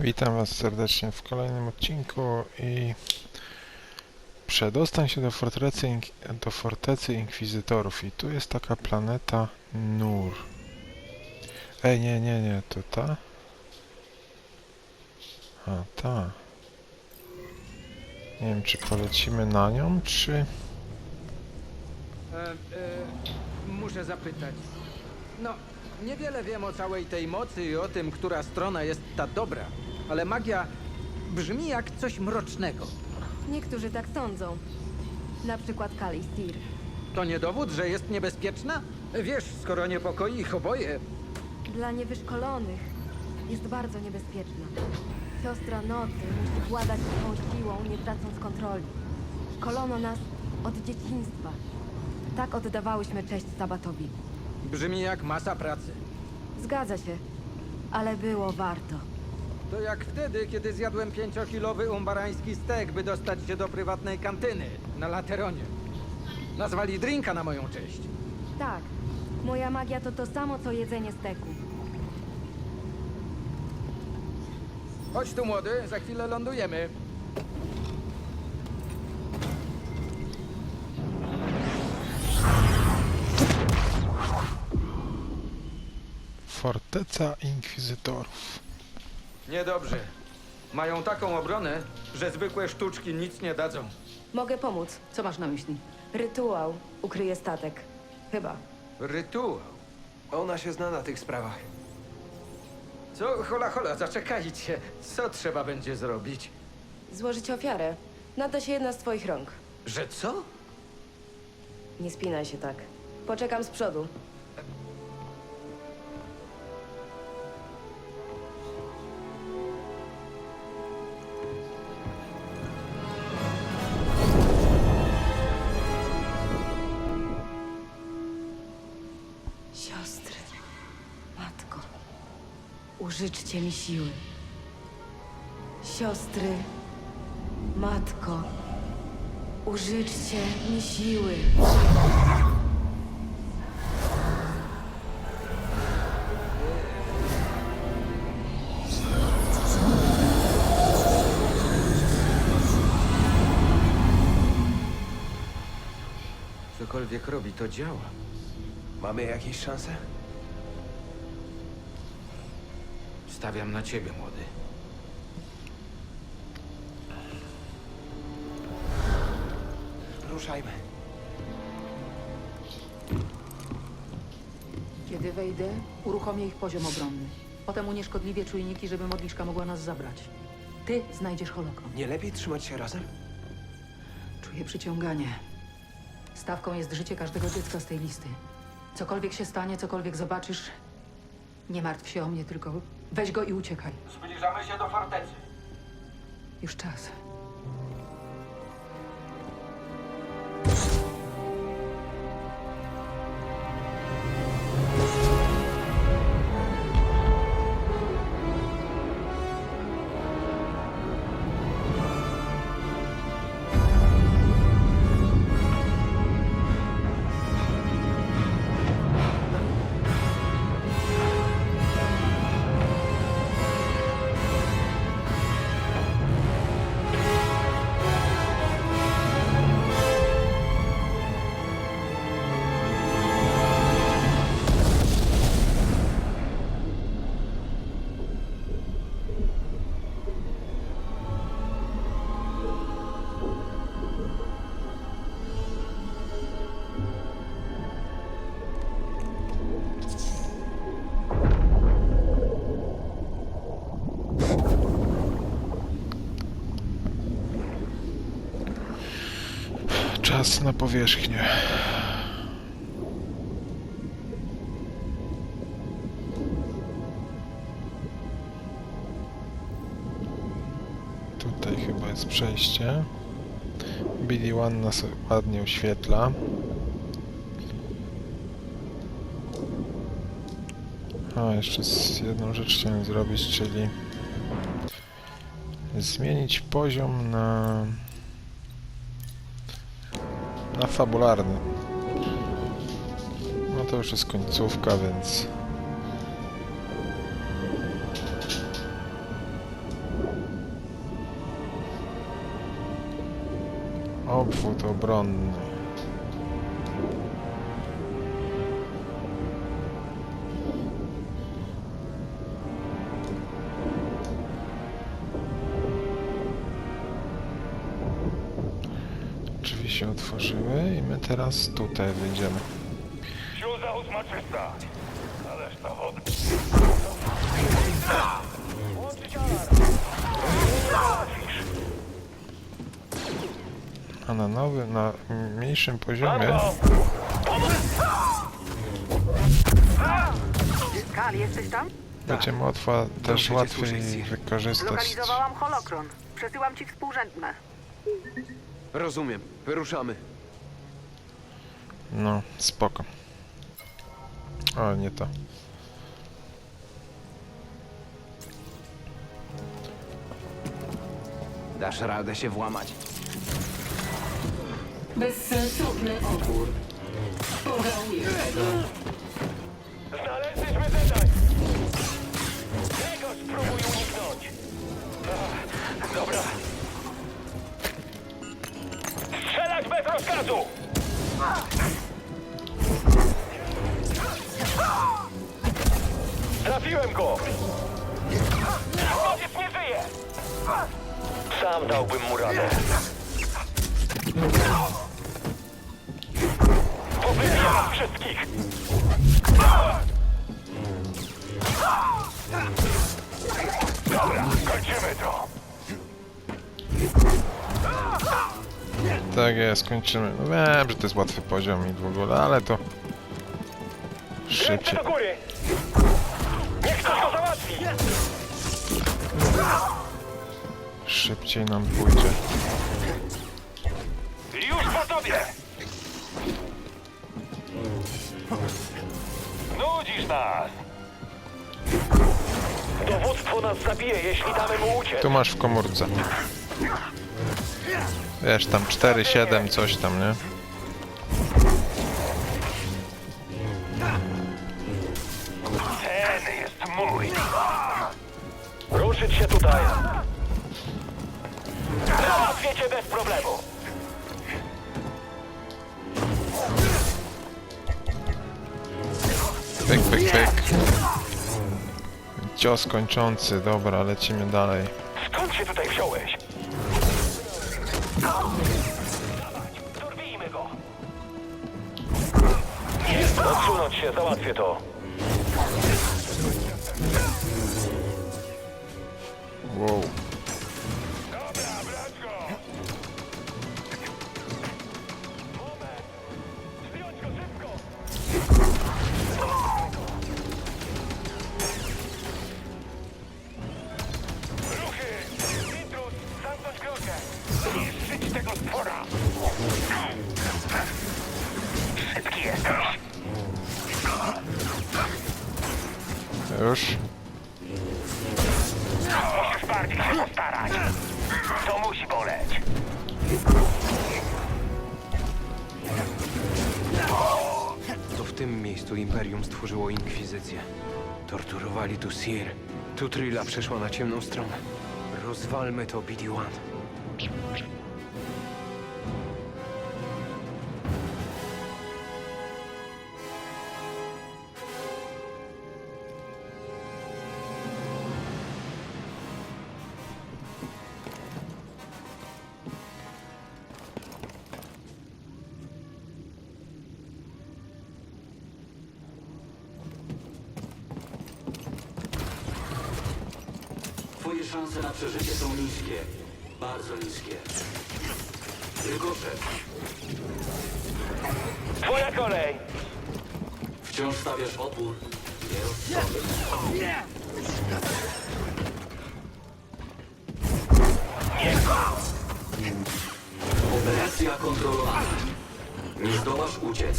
Witam Was serdecznie w kolejnym odcinku i przedostań się do fortecy, do fortecy Inkwizytorów i tu jest taka planeta Nur. Ej, nie, nie, nie, to ta? A, ta. Nie wiem, czy polecimy na nią, czy... E, e, muszę zapytać. No, niewiele wiem o całej tej mocy i o tym, która strona jest ta dobra, ale magia brzmi jak coś mrocznego. Niektórzy tak sądzą. Na przykład Kalistir. To nie dowód, że jest niebezpieczna? Wiesz, skoro niepokoi ich oboje, Dla niewyszkolonych jest bardzo niebezpieczna. Siostra Nocy musi władać swą siłą, nie tracąc kontroli. Szkolono nas od dzieciństwa. Tak oddawałyśmy cześć Sabatowi. brzmi jak masa pracy. Zgadza się, ale było warto. To jak wtedy, kiedy zjadłem pięciokilowy umbarański stek, by dostać się do prywatnej kantyny na Lateronie. Nazwali drinka na moją cześć. Tak, moja magia to to samo, co jedzenie steku. Chodź tu, młody, za chwilę lądujemy. Forteca Inkwizytorów. Niedobrze. Mają taką obronę, że zwykłe sztuczki nic nie dadzą. Mogę pomóc. Co masz na myśli? Rytuał ukryje statek. Chyba. Rytuał. Ona się zna na tych sprawach. Co? Hola, hola, zaczekajcie. Co trzeba będzie zrobić? Złożyć ofiarę. Nada się jedna z twoich rąk. Że co? Nie spinaj się tak. Poczekam z przodu. Użyczcie mi siły. Siostry, matko, użyczcie mi siły. Cokolwiek robi, to działa. Mamy jakieś szanse? Stawiam na ciebie, młody. Ruszajmy. Kiedy wejdę, uruchomię ich poziom obronny. Potem unieszkodliwię czujniki, żeby modliszka mogła nas zabrać. Ty znajdziesz holokron. Nie lepiej trzymać się razem? Czuję przyciąganie. Stawką jest życie każdego dziecka z tej listy. Cokolwiek się stanie, cokolwiek zobaczysz, nie martw się o mnie, tylko weź go i uciekaj. Zbliżamy się do fortecy. Już czas. Na powierzchnię. Tutaj chyba jest przejście. Billy One nas ładnie oświetla. A, jeszcze jedną rzecz chciałem zrobić, czyli zmienić poziom na na fabularny. No to już jest końcówka, więc... Obwód obronny. Się otworzyły i my teraz tutaj wyjdziemy. Śluza ósma czysta. Ależ to wody. Włączyć alarm. Nie załatwisz. A na nowym, na mniejszym poziomie! Kal, jesteś tam? będzie łatwa też cię łatwiej Sir. wykorzystać. Zlokalizowałam holokron. Przesyłam ci współrzędne. Rozumiem. Wyruszamy. No, spoko. O, nie to. Dasz radę się włamać. Bezsensowny opór. Pożałujesz tego. Znaleźliśmy zadań. Czego spróbuj uniknąć? Ach, Dobra. Bez rozkazu! Trafiłem go! Chłopiec nie żyje! Sam dałbym mu radę. Powybiję was wszystkich! Tak jest, kończymy. No wiem, że to jest łatwy poziom i w ogóle, ale to szybciej. do góry! Niech ktoś go załatwi! Szybciej nam pójdzie. Już po tobie! Nudzisz nas! Dowództwo nas zabije, jeśli damy mu uciec. Tu masz w komórce. Wiesz, tam 4, 7, coś tam, nie? Ten jest mój! Ruszyć się tutaj! Załatwię cię bez problemu! Pyk, pyk, pyk. Cios kończący, dobra, lecimy dalej. Skąd się tutaj wziąłeś? Się, załatwię to. Torturowali tu Sir. Tu Trilla przeszła na ciemną stronę. Rozwalmy to, BD-1. Szanse na przeżycie są niskie. Bardzo niskie. Rykoszet, Twoja kolej! wciąż stawiasz opór. Nie rozsądny. Operacja kontrolowana. Nie zdołasz uciec.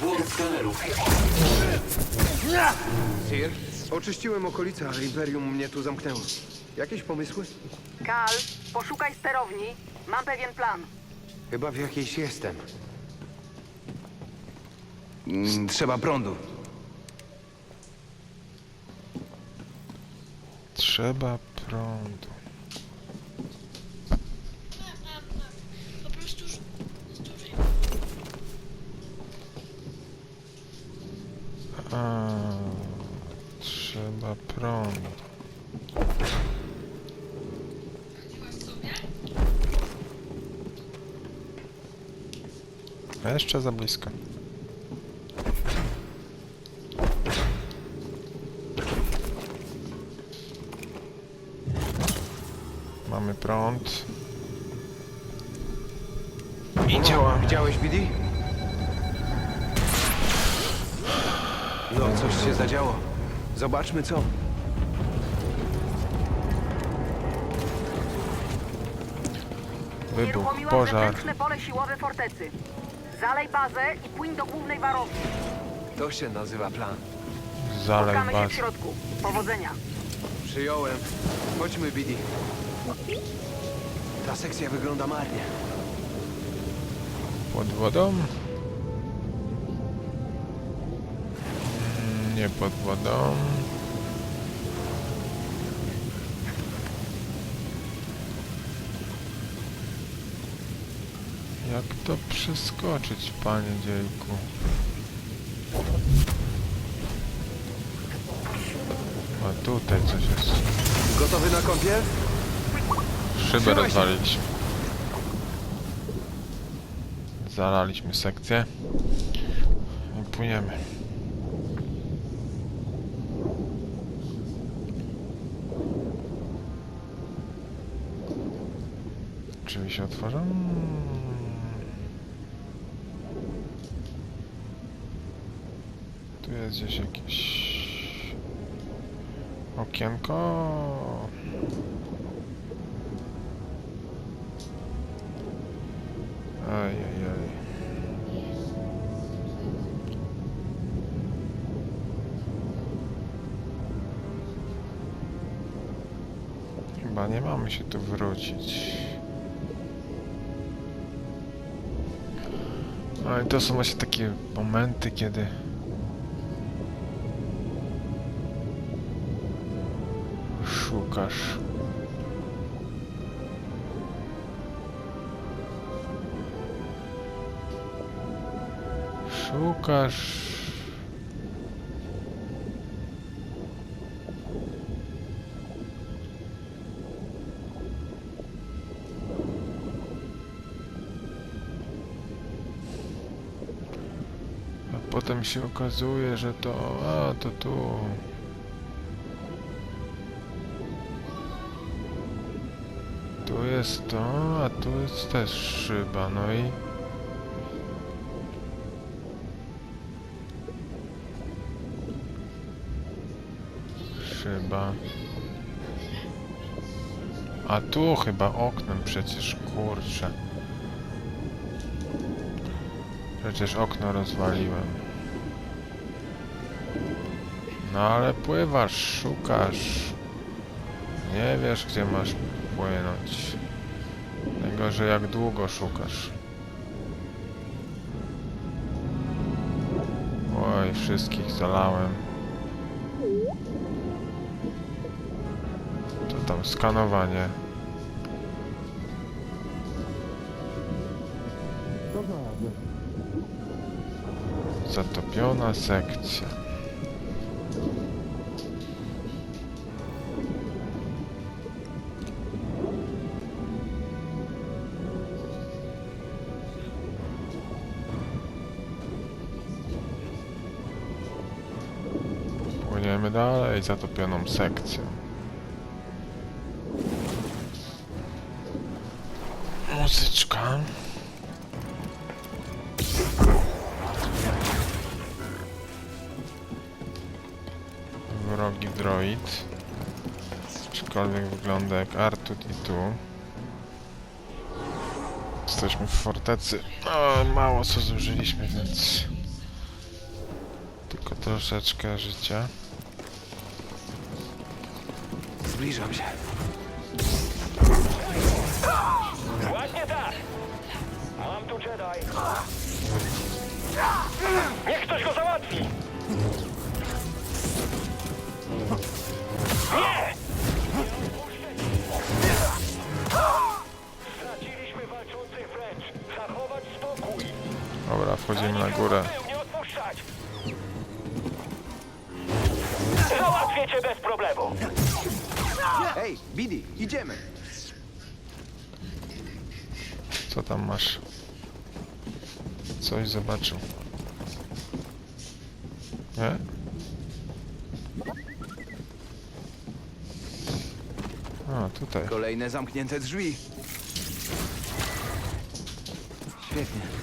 Włącz skanerów. Sir? Oczyściłem okolice, ale Imperium mnie tu zamknęło. Jakieś pomysły? Kal, poszukaj sterowni. Mam pewien plan. Chyba w jakiejś jestem. Mm, Trzeba prądu. Trzeba prądu. Trzeba prąd. A jeszcze za blisko. Mamy prąd. I działa. Widziałeś, BD? No, coś się zadziało. Zobaczmy co. Wybuch, Nieruchomiłam pożar. zewnętrzne pole siłowe fortecy. Zalej bazę i płyń do głównej warowni. To się nazywa plan. Zalej Spotkamy się w baz. środku. Powodzenia. Przyjąłem. Chodźmy, BD. Ta sekcja wygląda marnie. Pod wodą? Mm, Nie pod wodą. Jak to przeskoczyć, panie dziejku? A tutaj coś jest. Gotowy na kąpiel? Szybę rozwaliliśmy. Zalaliśmy sekcję. I płyniemy. Drzwi się otworzą? Tu jest gdzieś jakieś okienko. Ajajaj. Chyba nie mamy się tu wrócić. No i to są właśnie takie momenty, kiedy szukasz Szukasz. A potem się okazuje, że to. A to tu. Jest to, a tu jest też szyba, no i. Szyba. A tu chyba oknem przecież, kurczę. Przecież okno rozwaliłem. No ale pływasz, szukasz. Nie wiesz, gdzie masz płynąć. Że jak długo szukasz. Oj, wszystkich zalałem. To tam skanowanie. Zatopiona sekcja. Płyniemy dalej zatopioną sekcją. Muzyczka. Wrogi droid. Aczkolwiek wygląda jak Artut i tu. Jesteśmy w fortecy. O, mało co zużyliśmy, więc... Tylko troszeczkę życia. Zbliżam się. Właśnie tak! Mam tu Jedi. Niech ktoś go załatwi! Nie! Straciliśmy walczących wręcz. Zachować spokój. Dobra, wchodzimy na górę. Nie odpuszczać! Załatwię świecie bez problemu. Ej, Bidi, idziemy! Co tam masz? Coś zobaczył. Nie? A, tutaj. Kolejne zamknięte drzwi. Świetnie.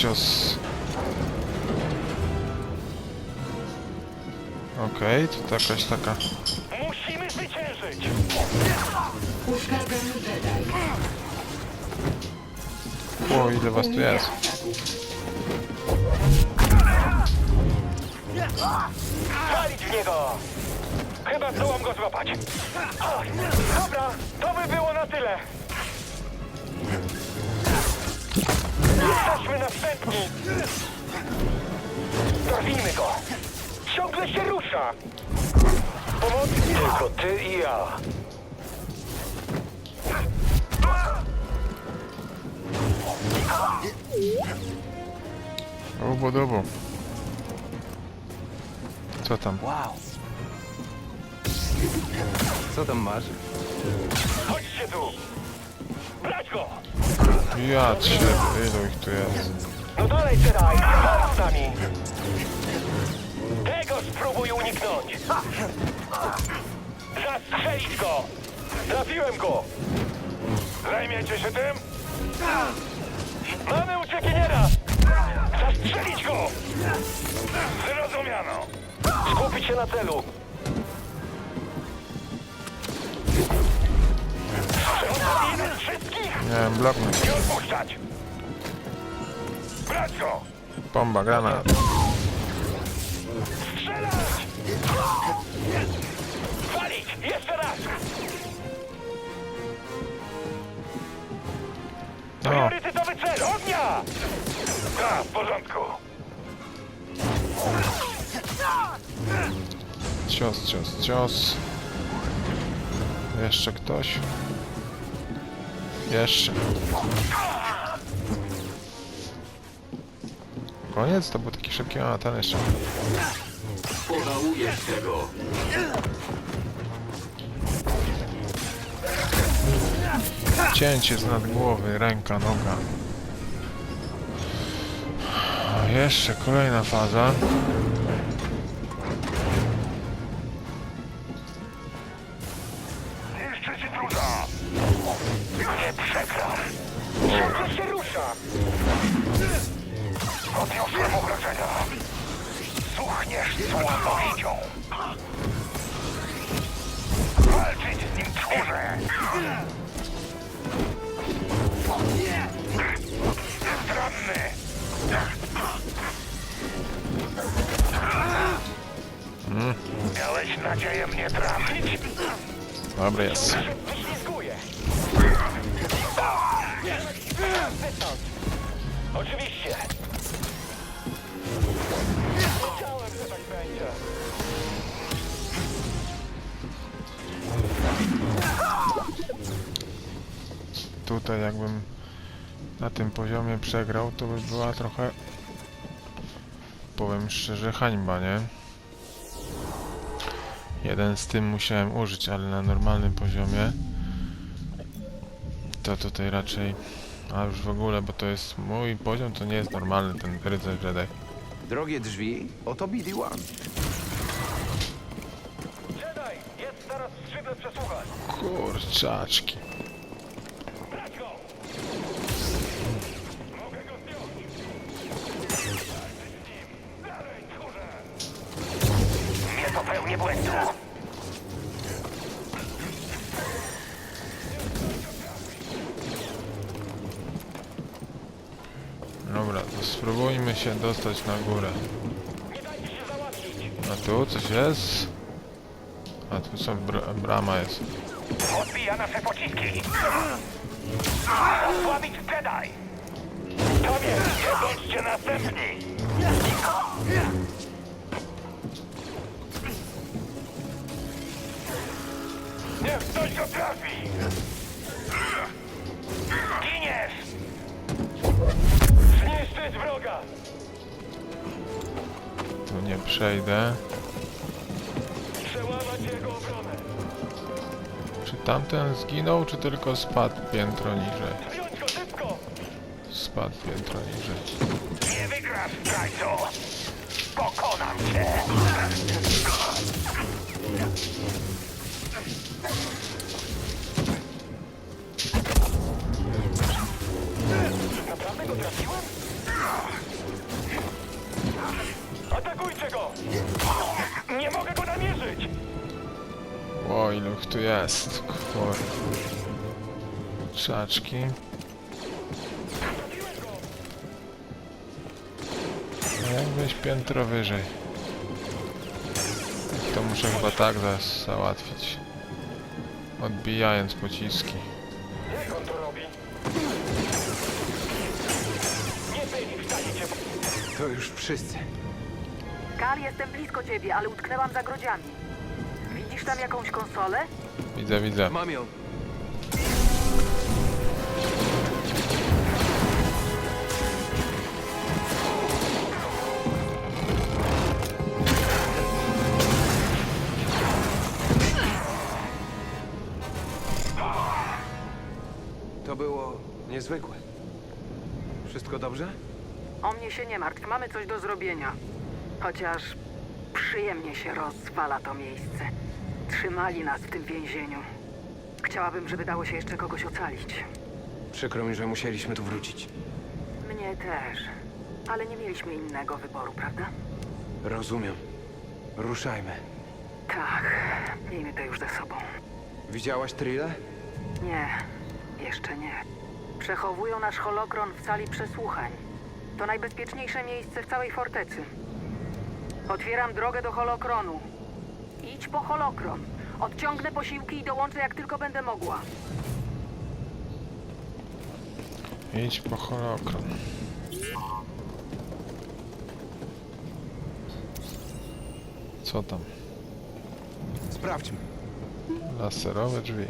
Cios. Okej, to jakaś taka... Musimy zwyciężyć. O, ile was tu jest? Walić w niego! Chyba zdołam go złapać. Dobra, to by było na tyle. Jesteśmy następni. Dorwijmy go. Ciągle się rusza. Pomocy tylko ty i ja. Obodobo. Co tam? Wow. Co tam masz? Chodźcie tu. Brać go. Ja cię, ilu ich tu jest? No dalej, Jedi. Chodź z nami. Tego spróbuj uniknąć. Zastrzelić go. Trafiłem go. Zajmiecie się tym? Mamy uciekiniera. Zastrzelić go. Zrozumiano. Skupić się na celu. Wiem, bloknąć. Nie odpuszczać. Brać go. Bomba, granat. Strzelać! Walić! Jeszcze raz! No, Priorytetowy cel! Ognia! Tak, w porządku. cios, cios, cios. Jeszcze ktoś? Jeszcze. Koniec? To był taki szybki, a ten jeszcze. Pożałujesz tego. Cięcie z nad głowy, ręka, noga. Jeszcze kolejna faza. Nadzieję mnie trafić? Dobra, jest. Oczywiście. Wiedziałem, że tak będzie. Tutaj jakbym na tym poziomie przegrał, to by była trochę, powiem szczerze, hańba, nie? Jeden z tym musiałem użyć, ale na normalnym poziomie to tutaj raczej, a już w ogóle, bo to jest mój poziom, to nie jest normalny ten rycerz Jedi. Drogie drzwi, oto BD-1. Jedi, jest teraz skrzydle przesłuchań. Kurczaczki. błędu. Dobra, to spróbujmy się dostać na górę. A tu coś jest? A tu są br brama jest. Odbija nasze pociski. Osłabić Jedi! Tam jest, bądźcie następni! Go trafi. Giniesz. Zniszczyć wroga. Tu nie przejdę. Przełamać jego obronę. Czy tamten zginął, czy tylko spadł piętro niżej? Zjąć go szybko. Spadł piętro niżej. Nie wygrasz, zdrajco! Pokonam cię! Naprawdę go trafiłem? Atakujcie go! Nie mogę go namierzyć! O, ilu tu jest? Kur... Czaczki. A jak wejść piętro wyżej? To muszę chyba tak załatwić. Odbijając pociski. To już wszyscy. Kal, jestem blisko ciebie, ale utknęłam za grodziami. Widzisz tam jakąś konsolę? Widzę, widzę. Mam ją. To było niezwykłe. Wszystko dobrze? O mnie się nie martw, mamy coś do zrobienia. Chociaż przyjemnie się rozwala to miejsce. Trzymali nas w tym więzieniu. Chciałabym, żeby dało się jeszcze kogoś ocalić. Przykro mi, że musieliśmy tu wrócić. Mnie też. Ale nie mieliśmy innego wyboru, prawda? Rozumiem. Ruszajmy. Tak, miejmy to już ze sobą. Widziałaś Trille? Nie, jeszcze nie. Przechowują nasz holokron w sali przesłuchań. To najbezpieczniejsze miejsce w całej fortecy. Otwieram drogę do holokronu. Idź po holokron. Odciągnę posiłki i dołączę jak tylko będę mogła. Idź po holokron. Co tam? Sprawdźmy. Laserowe drzwi.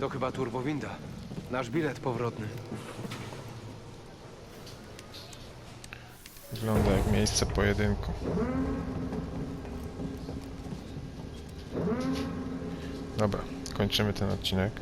To chyba turbowinda. Nasz bilet powrotny. Wygląda jak miejsce pojedynku. Dobra, kończymy ten odcinek.